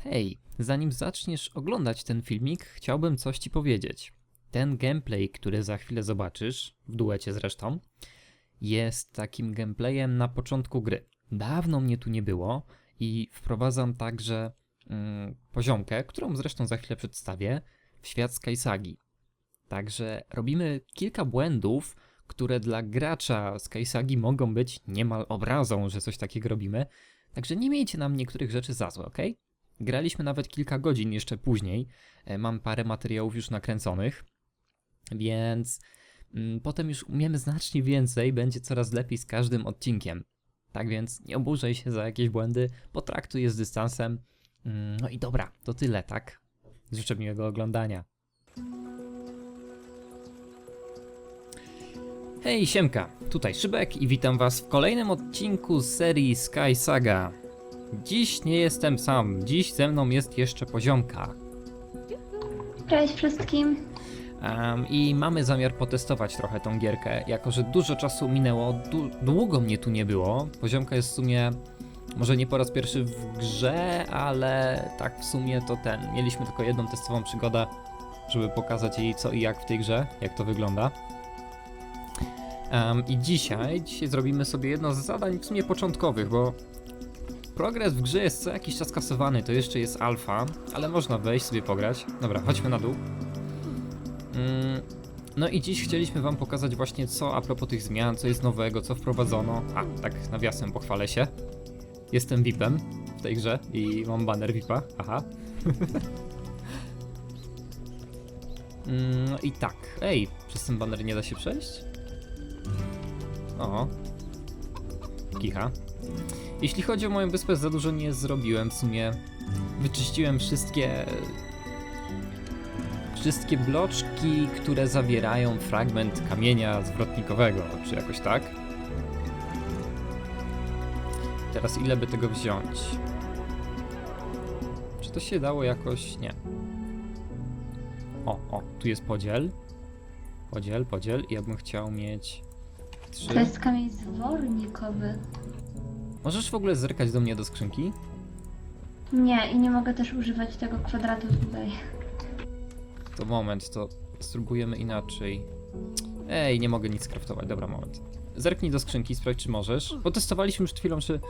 Hej, zanim zaczniesz oglądać ten filmik, chciałbym coś ci powiedzieć. Ten gameplay, który za chwilę zobaczysz, w duecie zresztą, jest takim gameplayem na początku gry. Dawno mnie tu nie było i wprowadzam także mm, poziomkę, którą zresztą za chwilę przedstawię, w świat Skysagi. Także robimy kilka błędów, które dla gracza Skysagi mogą być niemal obrazą, że coś takiego robimy. Także nie miejcie nam niektórych rzeczy za złe, ok? Graliśmy nawet kilka godzin jeszcze później. E, Mam parę materiałów już nakręconych, więc mm, potem już umiemy znacznie więcej, będzie coraz lepiej z każdym odcinkiem. Tak więc nie oburzaj się za jakieś błędy, potraktuj je z dystansem. Mm, No i dobra, to tyle, tak? Życzę miłego oglądania. Hej, siemka, tutaj Szybek i witam was w kolejnym odcinku serii Sky Saga. Dziś nie jestem sam, dziś ze mną jest jeszcze poziomka. Cześć wszystkim. Em, I mamy zamiar potestować trochę tą gierkę, jako że dużo czasu minęło, długo mnie tu nie było. Poziomka jest w sumie, może nie po raz pierwszy w grze, ale tak w sumie to ten. Mieliśmy tylko jedną testową przygodę, żeby pokazać jej co i jak w tej grze, jak to wygląda. Em, I dzisiaj, dzisiaj zrobimy sobie jedno z zadań w sumie początkowych, bo progres w grze jest co jakiś czas kasowany, to jeszcze jest alfa, ale można wejść sobie pograć. Dobra, chodźmy na dół. Mm, No i dziś chcieliśmy wam pokazać właśnie co a propos tych zmian, co jest nowego, co wprowadzono. A, tak nawiasem pochwalę się. Jestem VIPem w tej grze i mam banner VIPa, aha. Mm, No i tak, ej, przez ten banner nie da się przejść? O. Kicha. Jeśli chodzi o moją wyspę, za dużo nie zrobiłem w sumie. Wyczyściłem wszystkie wszystkie bloczki, które zawierają fragment kamienia zwrotnikowego, czy jakoś tak. Teraz ile by tego wziąć? Czy to się dało jakoś? Nie. O, o, tu jest podziel. Podziel, podziel. Ja bym chciał mieć trzy. To jest kamień zwornikowy. Możesz w ogóle zerkać do mnie do skrzynki? Nie, i nie mogę też używać tego kwadratu tutaj. To moment, to spróbujemy inaczej. Ej, nie mogę nic skraftować, dobra, moment. Zerknij do skrzynki, sprawdź czy możesz. Bo testowaliśmy już przed chwilą, czy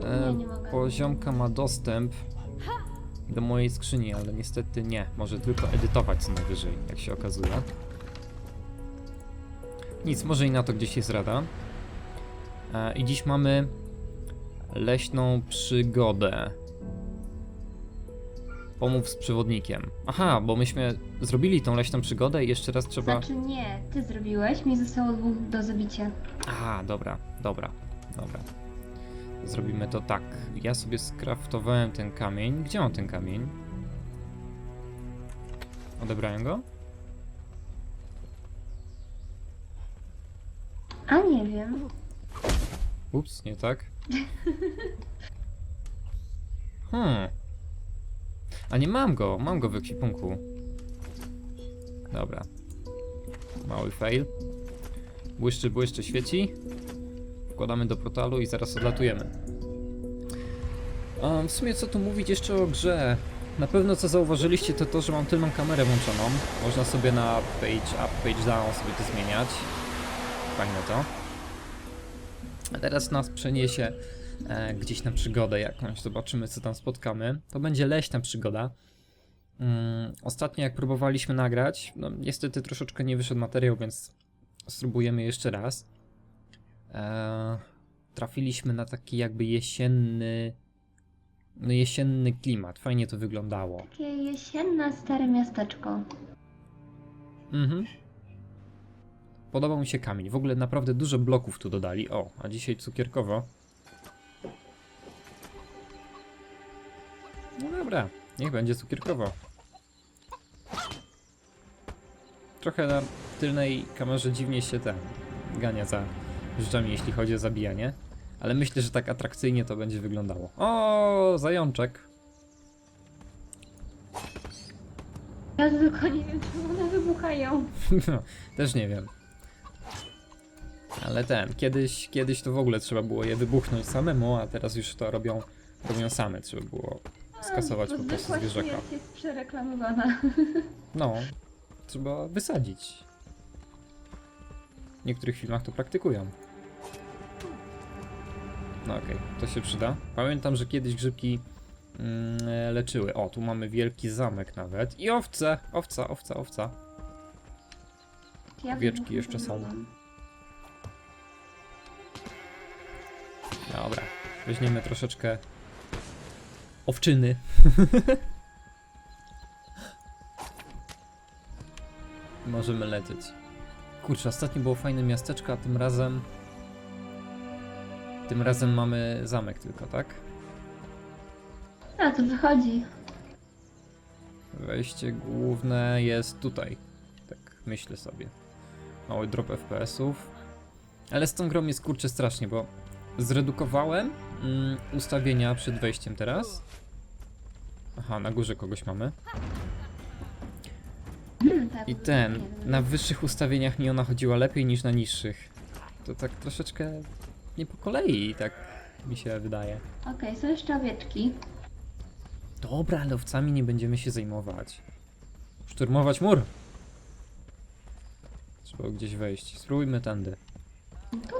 e, Nie, nie mogę. poziomka ma dostęp do mojej skrzyni, ale niestety nie. Może tylko edytować co najwyżej, jak się okazuje. Nic, może i na to gdzieś jest rada. E, I dziś mamy leśną przygodę. Pomów z przewodnikiem. Aha, bo myśmy zrobili tą leśną przygodę i jeszcze raz trzeba. Znaczy nie, ty zrobiłeś, mi zostało dwóch do zabicia. Aha, dobra, dobra, dobra. Zrobimy to tak. Ja sobie skraftowałem ten kamień. Gdzie mam ten kamień? Odebrałem go? Nie wiem. Ups, nie tak. Hmm. A nie mam go, mam go w ekwipunku. Dobra. Mały fail. Błyszczy, błyszczy, świeci. Wkładamy do portalu i zaraz odlatujemy. Um, w sumie co tu mówić jeszcze o grze? Na pewno co zauważyliście to to, że mam tylną kamerę włączoną. Można sobie na page up, page down sobie to zmieniać. Fajne to. Teraz nas przeniesie e, gdzieś na przygodę jakąś. Zobaczymy, co tam spotkamy. To będzie leśna przygoda. Mm, ostatnio, jak próbowaliśmy nagrać, no niestety troszeczkę nie wyszedł materiał, więc spróbujemy jeszcze raz. E, trafiliśmy na taki jakby jesienny. No jesienny klimat. Fajnie to wyglądało. Takie jesienne stare miasteczko. Mhm. Podobał mi się kamień. W ogóle naprawdę dużo bloków tu dodali. O, a dzisiaj cukierkowo. No dobra, niech będzie cukierkowo. Trochę na tylnej kamerze dziwnie się ten gania za rzeczami, jeśli chodzi o zabijanie. Ale myślę, że tak atrakcyjnie to będzie wyglądało. O, zajączek. Ja tylko nie wiem, czemu one wybuchają. No, Też nie wiem. Ale ten, kiedyś, kiedyś to w ogóle trzeba było je wybuchnąć samemu, a teraz już to robią, robią same. Trzeba było skasować po prostu zwierzaka. śmierć jest przereklamowana. No, trzeba wysadzić. W niektórych filmach to praktykują. No okej, to się przyda. Pamiętam, że kiedyś grzybki mm, leczyły. O, tu mamy wielki zamek nawet. I owce! Owca, owca, owca. Owieczki jeszcze są. Dobra, weźmiemy troszeczkę owczyny. Możemy lecieć. Kurczę, ostatnio było fajne miasteczko, a tym razem... Tym razem mamy zamek tylko, tak? A, to wychodzi. Wejście główne jest tutaj. Tak myślę sobie. Mały drop FPS-ów. Ale z tą grą jest kurczę strasznie, bo zredukowałem mm, ustawienia przed wejściem teraz. Aha, na górze kogoś mamy. Tak, I ten, na wyższych ustawieniach mi ona chodziła lepiej niż na niższych. To tak troszeczkę nie po kolei, tak mi się wydaje. Okej, są jeszcze owieczki. Dobra, ale owcami nie będziemy się zajmować. Szturmować mur! Trzeba gdzieś wejść. Spróbujmy tędy.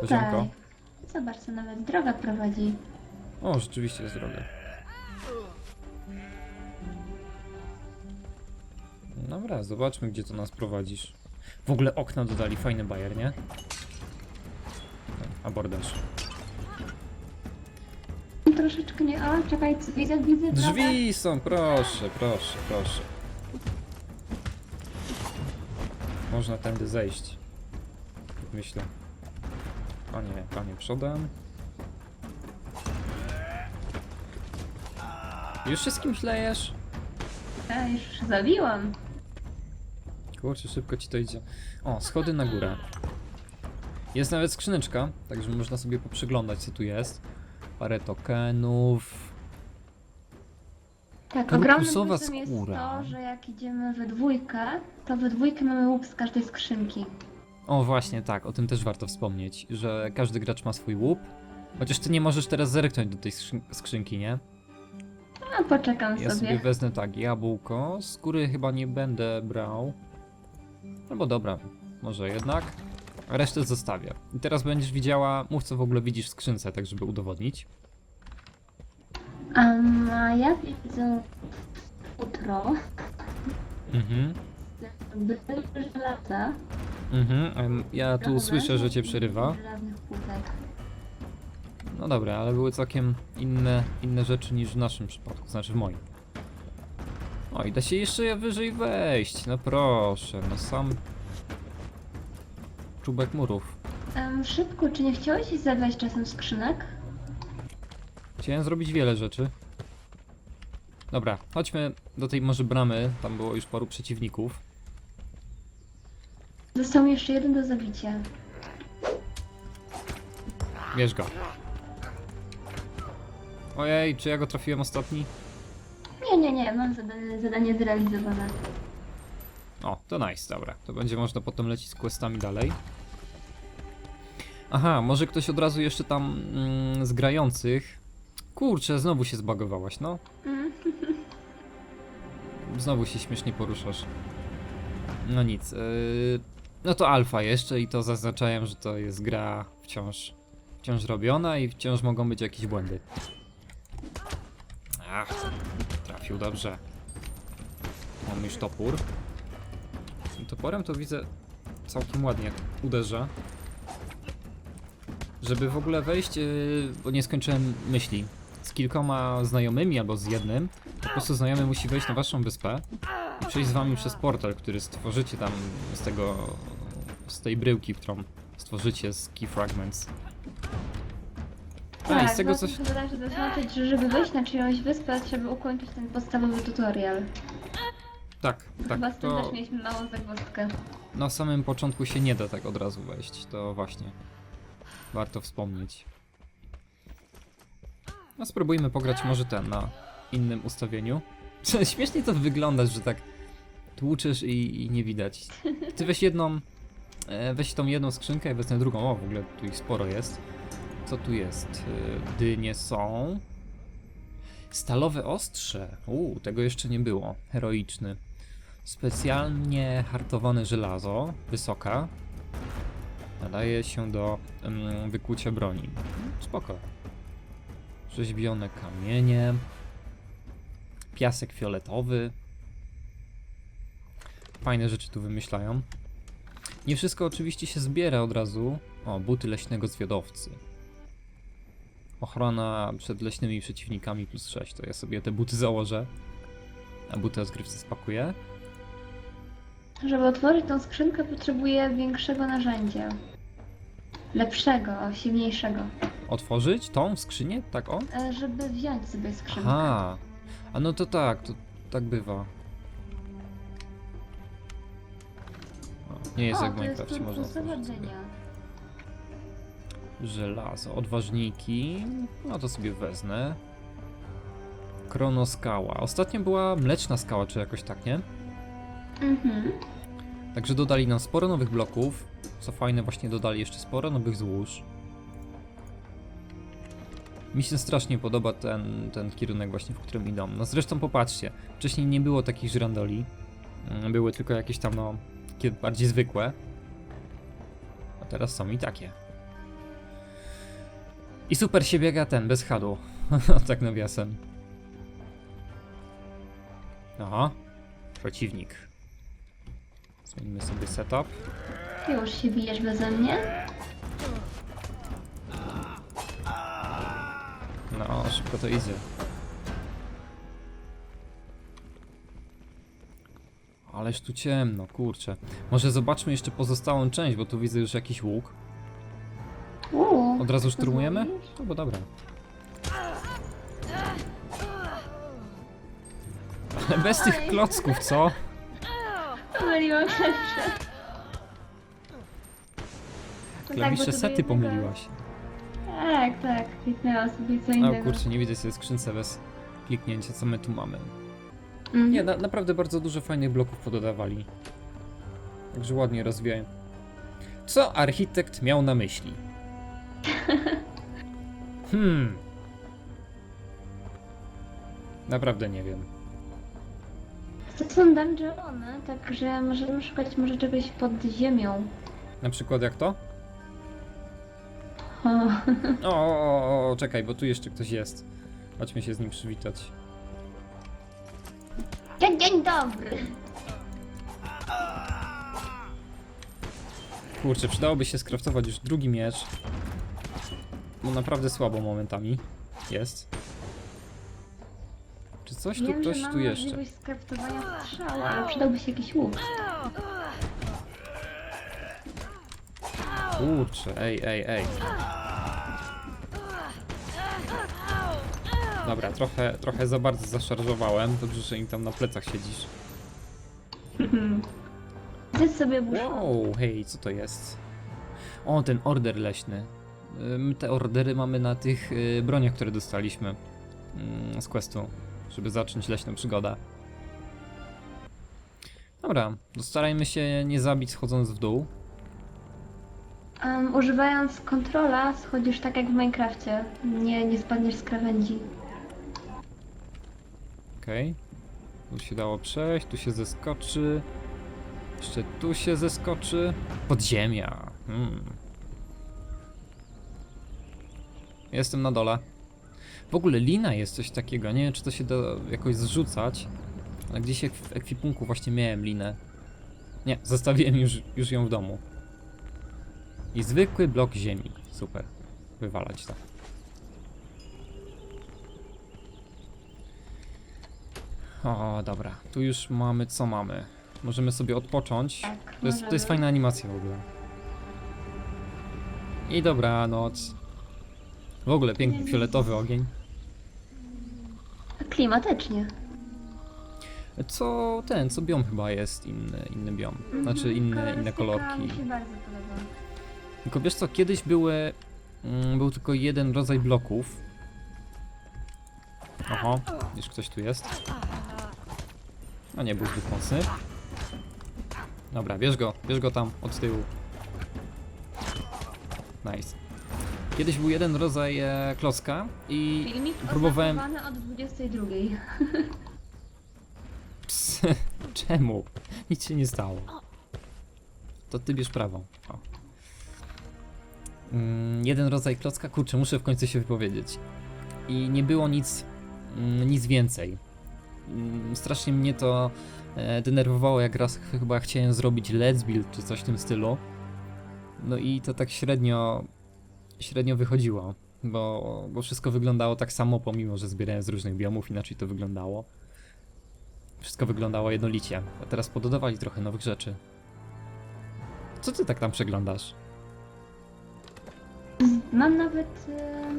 Poziomko. Zobacz, co nawet droga prowadzi. O, rzeczywiście jest droga. Dobra, zobaczmy gdzie to nas prowadzisz. W ogóle okna dodali, fajny bajer, nie? Abordaż. Troszeczkę nie... O, czekaj, co- widzę, widzę. Drzwi są, proszę, proszę, proszę. Można tędy zejść. Myślę. Panie, panie przodem. Już wszystkim ślejesz? Ja już zabiłam. Kurczę, szybko ci to idzie. O, schody na górę. Jest nawet skrzyneczka, także można sobie poprzyglądać co tu jest. Parę tokenów. Tak, ogromnym plusem jest skóra. to, że jak idziemy we dwójkę, to we dwójkę mamy łup z każdej skrzynki. O, właśnie, tak, o tym też warto wspomnieć, że każdy gracz ma swój łup. Chociaż ty nie możesz teraz zerknąć do tej skrzyn- skrzynki, nie? A, poczekam Ja sobie sobie. wezmę tak, jabłko, skóry chyba nie będę brał. Albo dobra, może jednak. A resztę zostawię. I teraz będziesz widziała, mów co w ogóle widzisz w skrzynce, tak żeby udowodnić. A ja widzę futro, Mhm, bryły żelaza. Mhm, em, ja tu słyszę, że cię przerywa. No dobra, ale były całkiem inne, inne rzeczy niż w naszym przypadku, znaczy w moim. O, i da się jeszcze wyżej wejść, no proszę, no sam czubek murów. Um, szybko, czy nie chciałeś zabrać czasem skrzynek? Chciałem zrobić wiele rzeczy. Dobra, chodźmy do tej może bramy, tam było już paru przeciwników. Został mi jeszcze jeden do zabicia. Bierz go. Ojej, czy ja go trafiłem ostatni? Nie, nie, nie, mam zadanie, zadanie zrealizowane. O, to nice, dobra. To będzie można potem lecieć z questami dalej. Aha, może ktoś od razu jeszcze tam mm, z grających. Kurczę, znowu się zbagowałaś, no. Znowu się śmiesznie poruszasz. No nic. Yy, no to alfa jeszcze i to zaznaczają, że to jest gra wciąż, wciąż robiona i wciąż mogą być jakieś błędy. Ach, trafił dobrze. Mam już topór. Tym toporem to widzę całkiem ładnie uderza. Żeby w ogóle wejść, yy, bo nie skończyłem myśli, z kilkoma znajomymi albo z jednym, po prostu znajomy musi wejść na waszą wyspę przejść z wami przez portal, który stworzycie tam z tego, z tej bryłki, którą stworzycie z Key Fragments. A, i z tego coś... chyba też zaznaczyć, że żeby wejść na czyjąś wyspę, trzeba ukończyć ten podstawowy tutorial. Tak, Chyba tak, z tym to też mieliśmy małą zagwozdkę. na samym początku się nie da tak od razu wejść, to właśnie warto wspomnieć. No spróbujmy pograć może ten na innym ustawieniu. Śmiesznie to wygląda, że tak tłuczesz i, i nie widać. Ty weź jedną, e, weź tą jedną skrzynkę i wezmę drugą. O, w ogóle tu ich sporo jest. Co tu jest? E, Dynie są. Stalowe ostrze. Uuu, tego jeszcze nie było. Heroiczny. Specjalnie hartowane żelazo, wysoka. Nadaje się do wykucia broni. Spoko. Rzeźbione kamienie. Piasek fioletowy. Fajne rzeczy tu wymyślają. Nie wszystko oczywiście się zbiera od razu. O, buty leśnego zwiadowcy. Ochrona przed leśnymi przeciwnikami plus 6. To ja sobie te buty założę. A buty rozgrywcy spakuję. Żeby otworzyć tą skrzynkę potrzebuję większego narzędzia. Lepszego, silniejszego. Otworzyć tą skrzynię? Tak o? E, Żeby wziąć sobie skrzynkę. Aha. A no to tak, to tak bywa. Nie jest o, jak w to jest Minecrafcie, można sobie. Żelazo, odważniki. No to sobie wezmę. Kronoskała. Ostatnio była mleczna skała, czy jakoś tak, nie? Mhm. Także dodali nam sporo nowych bloków. Co fajne, właśnie dodali jeszcze sporo nowych złóż. Mi się strasznie podoba ten, ten kierunek właśnie, w którym idą. No zresztą popatrzcie, wcześniej nie było takich żyrandoli. Mm, Były tylko jakieś tam, no, takie bardziej zwykłe. A teraz są i takie. I super się biega ten, bez hadu. tak nawiasem. Aha. Przeciwnik. Zmienimy sobie setup. Ty już się bijesz beze mnie? No, szybko to idzie. Ależ tu ciemno, kurczę. Może zobaczmy jeszcze pozostałą część, bo tu widzę już jakiś łuk. Od razu szturmujemy? No bo dobra. Ale bez tych klocków, co? Pomyliłam klawisze. No tak, Klawisze sety pomyliłaś. Tak, tak. Kliknęłam sobie co O innego. kurczę, nie widzę sobie skrzynce bez kliknięcia, co my tu mamy. Mhm. Nie, na, naprawdę bardzo dużo fajnych bloków pododawali. Także ładnie rozwijają. Co architekt miał na myśli? Hmm. Naprawdę nie wiem. To są dungeony, także możemy szukać może czegoś pod ziemią. Na przykład jak to? O, O, o, o, o, czekaj, bo tu jeszcze ktoś jest. Chodźmy się z nim przywitać. Dzień, dzień dobry. Kurczę, przydałoby się skraftować już drugi miecz. Bo naprawdę słabo momentami jest. Czy coś tu Wiem, ktoś że mam tu jeszcze? możliwość skraftowania strzału, ale przydałby się jakiś łuk. Kurczę, ej, ej, ej. Dobra, trochę, trochę za bardzo zaszarżowałem. Dobrze, że im tam na plecach siedzisz. Zjedz sobie busz. Wow, hej, co to jest? O, ten order leśny. Ym, Te ordery mamy na tych y, broniach, które dostaliśmy ym, z questu, żeby zacząć leśną przygodę. Dobra, starajmy się nie zabić schodząc w dół. Um, używając kontrola schodzisz tak jak w Minecrafcie. Nie, nie spadniesz z krawędzi. Okej. Tu się dało przejść, tu się zeskoczy. Jeszcze tu się zeskoczy. Podziemia. Hmm. Jestem na dole. W ogóle lina jest coś takiego. Nie wiem, czy to się da jakoś zrzucać. Ale gdzieś w ekwipunku właśnie miałem linę. Nie, zostawiłem już, już ją w domu. I zwykły blok ziemi. Super. Wywalać to. O, dobra. Tu już mamy co mamy. Możemy sobie odpocząć. Tak, To jest, to jest fajna animacja w ogóle. I dobranoc. W ogóle piękny fioletowy ogień. Klimatycznie. Co ten, co biom chyba jest inny, inny biom. Znaczy Mhm, inne, inne kolorystyka kolorki. Mi się bardzo podoba. Tylko wiesz co, kiedyś były. Mm, był tylko jeden rodzaj bloków. Oho, już ktoś tu jest. No nie był zbyt mocny. Dobra, bierz go, bierz go tam od tyłu. Nice. Kiedyś był jeden rodzaj e, klocka i Filmik próbowałem... od 22. Ps, czemu? Nic się nie stało. To ty bierz prawą. O. Mm, jeden rodzaj klocka, kurczę, muszę w końcu się wypowiedzieć. I nie było nic, mm, nic więcej. Mm, Strasznie mnie to e, denerwowało, jak raz ch- chyba chciałem zrobić let's build czy coś w tym stylu. No i to tak średnio, średnio wychodziło, bo, bo wszystko wyglądało tak samo, pomimo że zbierałem z różnych biomów, inaczej to wyglądało. Wszystko wyglądało jednolicie, a teraz pododawali trochę nowych rzeczy. Co ty tak tam przeglądasz? Mam nawet um,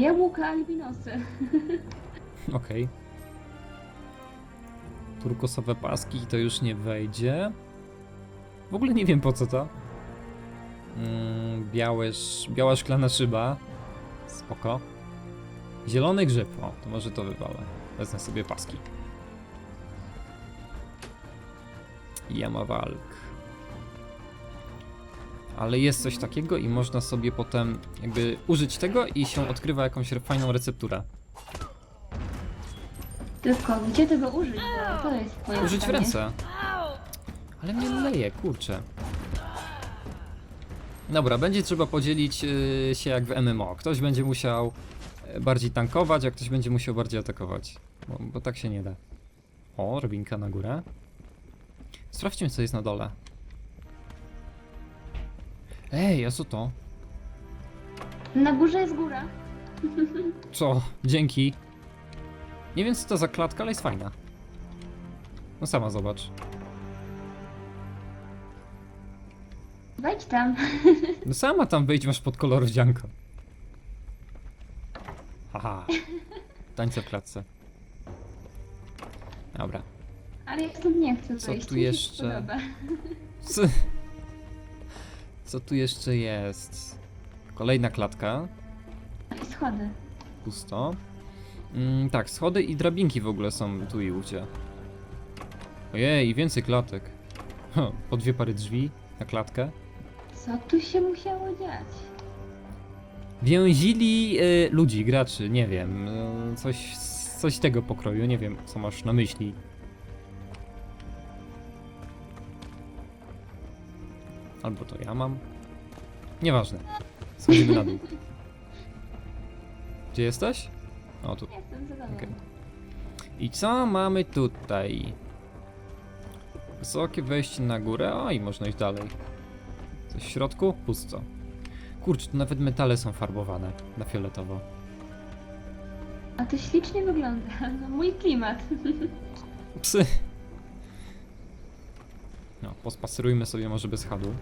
jabłka albinosy. Okej. Turkosowe paski to już nie wejdzie. W ogóle nie wiem po co to. Mm, białe, biała szklana szyba. Spoko. Zielony grzyb. O, to może to wywalę. Wezmę sobie paski. Jama walk. Ale jest coś takiego i można sobie potem jakby użyć tego i się odkrywa jakąś fajną recepturę. Tylko gdzie tego użyć? Bo to jest moje Użyć w pytanie. ręce. Ale mnie leje, kurczę. Dobra, będzie trzeba podzielić y, się jak w MMO. Ktoś będzie musiał e, bardziej tankować, a ktoś będzie musiał bardziej atakować. Bo, bo tak się nie da. O, robinka na górę. Sprawdźmy, co jest na dole. Ej, a co to? Na górze jest góra. Co? Dzięki. Nie wiem, co to za klatka, ale jest fajna. No sama zobacz. Wejdź tam. No sama tam wyjdź, masz pod kolor wdzianko. Haha. Tańce w klatce. Dobra. Ale ja stąd nie chcę Co tu mi się jeszcze? podoba. Co, co tu jeszcze jest? Kolejna klatka. I schody. Pusto. Mm, tak, schody i drabinki w ogóle są tu i ówdzie. Ojej, więcej klatek. Huh, po dwie pary drzwi na klatkę. Co tu się musiało dziać? Więzili y, ludzi, graczy, nie wiem. y, coś, coś tego pokroju, nie wiem, co masz na myśli. Albo to ja mam. Nieważne. Schodzimy na dół. Gdzie jesteś? O, tu. Jestem zadowolona. Okej. I co mamy tutaj? Wysokie wejście na górę. O, i można iść dalej. Coś w środku? Pusto. Kurczę, tu nawet metale są farbowane na fioletowo. A to ślicznie wygląda. No, mój klimat. Psy! No, pospacerujmy sobie może bez chadu.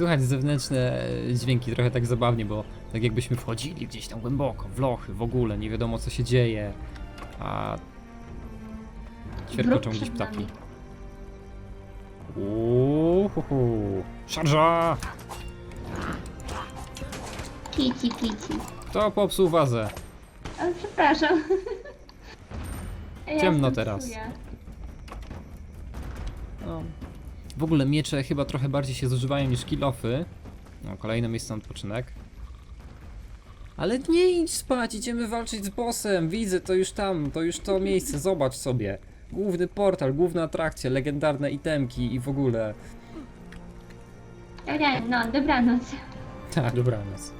Słychać zewnętrzne e, dźwięki, trochę tak zabawnie, bo tak jakbyśmy wchodzili gdzieś tam głęboko, w lochy, w ogóle, nie wiadomo co się dzieje, a ćwierkoczą gdzieś ptaki. Uuuuhu. Szarża! Kici, kici. Kto popsuł wazę? Ale przepraszam. Ja Ciemno teraz. No. W ogóle miecze chyba trochę bardziej się zużywają niż kilofy. No, kolejne miejsce na odpoczynek. Ale nie idź spać, idziemy walczyć z bossem. Widzę, to już tam, to już to miejsce, zobacz sobie. Główny portal, główna atrakcja, legendarne itemki i w ogóle. Dobra, no, dobranoc. Tak, dobranoc.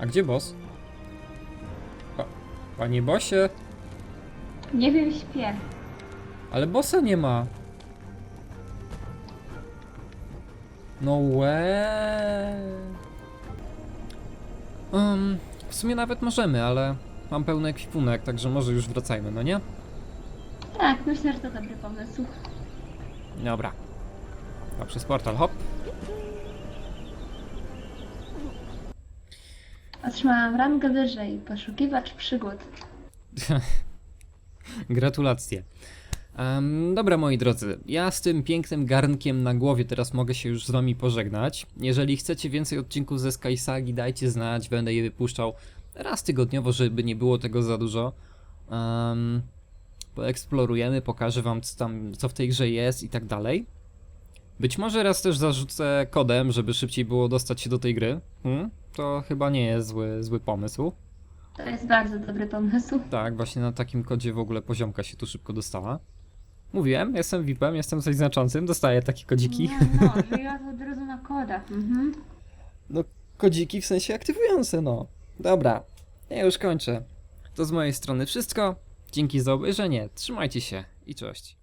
A gdzie boss? Pa, panie bossie? Nie wiem, śpię. Ale bossa nie ma. No way. Um, w sumie nawet możemy, ale mam pełny ekwipunek, także może już wracajmy, no nie? Tak, myślę, że to dobry pomysł. Dobra. A przez portal, hop. Otrzymałam rangę wyżej. Poszukiwacz przygód. Gratulacje. Em, dobra, moi drodzy, ja z tym pięknym garnkiem na głowie teraz mogę się już z wami pożegnać. Jeżeli chcecie więcej odcinków ze Sky Sagi, dajcie znać, będę je wypuszczał raz tygodniowo, żeby nie było tego za dużo. Um, poeksplorujemy, pokażę wam co tam, co w tej grze jest i tak dalej. Być może raz też zarzucę kodem, żeby szybciej było dostać się do tej gry. Hmm? To chyba nie jest zły, zły pomysł. To jest bardzo dobry pomysł. Tak, właśnie na takim kodzie w ogóle poziomka się tu szybko dostała. Mówiłem, jestem VIP-em, jestem coś znaczącym, dostaję takie kodziki. No, no, że ja od razu na kodach. Mhm. No, kodziki w sensie aktywujące, no. Dobra, ja już kończę. To z mojej strony wszystko. Dzięki za obejrzenie, trzymajcie się i cześć.